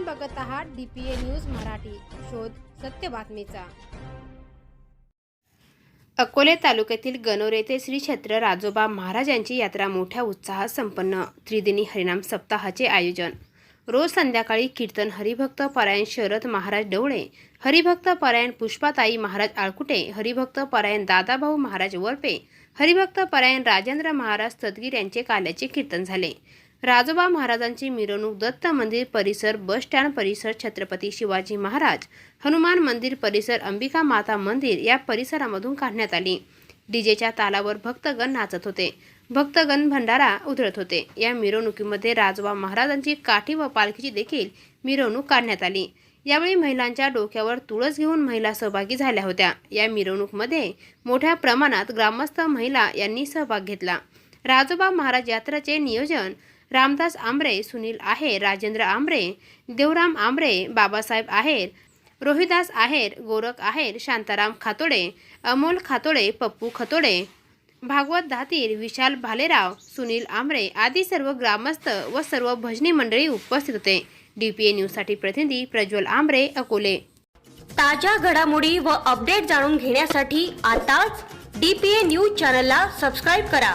आपण बघत आहात डीपीए न्यूज मराठी. शोध सत्य बातमीचा. अकोले तालुक्यातील गणोर येथे श्री क्षेत्र राजोबा महाराज यांची यात्रा मोठ्या उत्साहात संपन्न. त्रिदिनी हरिनाम सप्ताहाचे आयोजन. रोज संध्याकाळी कीर्तन हरिभक्त परायण शरद महाराज डवळे हरिभक्त परायण पुष्पाताई महाराज आळकुटे हरिभक्त परायण दादाभाऊ महाराज वरपे हरिभक्त परायण राजेंद्र महाराज तदगीर यांचे काल्याचे कीर्तन झाले. राजोबा महाराजांची मिरवणूक दत्त मंदिर परिसर बस स्टँड परिसर छत्रपती शिवाजी महाराज हनुमान मंदिर परिसर अंबिका माता मंदिर या परिसरामधून काढण्यात आली. डीजेच्या तालावर भक्तगण नाचत होते. भक्तगण भंडारा उधळत होते. या मिरवणुकीमध्ये राजोबा महाराजांची काठी व पालखीची देखील मिरवणूक काढण्यात आली. यावेळी महिलांच्या डोक्यावर तुळस घेऊन महिला सहभागी झाल्या होत्या. या मिरवणूकमध्ये मोठ्या प्रमाणात ग्रामस्थ महिला यांनी सहभाग घेतला. राजोबा महाराज यात्रेचे नियोजन रामदास आंबरे सुनील आहेर राजेंद्र आंबरे देवराम आंबरे बाबासाहेब आहेर रोहिदास आहेर गोरख आहेर शांताराम खातोडे अमोल खातोडे पप्पू खतोडे भागवत धातीर विशाल भालेराव सुनील आंबरे आदी सर्व ग्रामस्थ व सर्व भजनी मंडळी उपस्थित होते. डीपीए न्यूजसाठी प्रतिनिधी प्रज्वल आंबरे अकोले. ताज्या घडामोडी व अपडेट जाणून घेण्यासाठी आताच डी पी ए न्यूज चॅनलला सबस्क्राईब करा.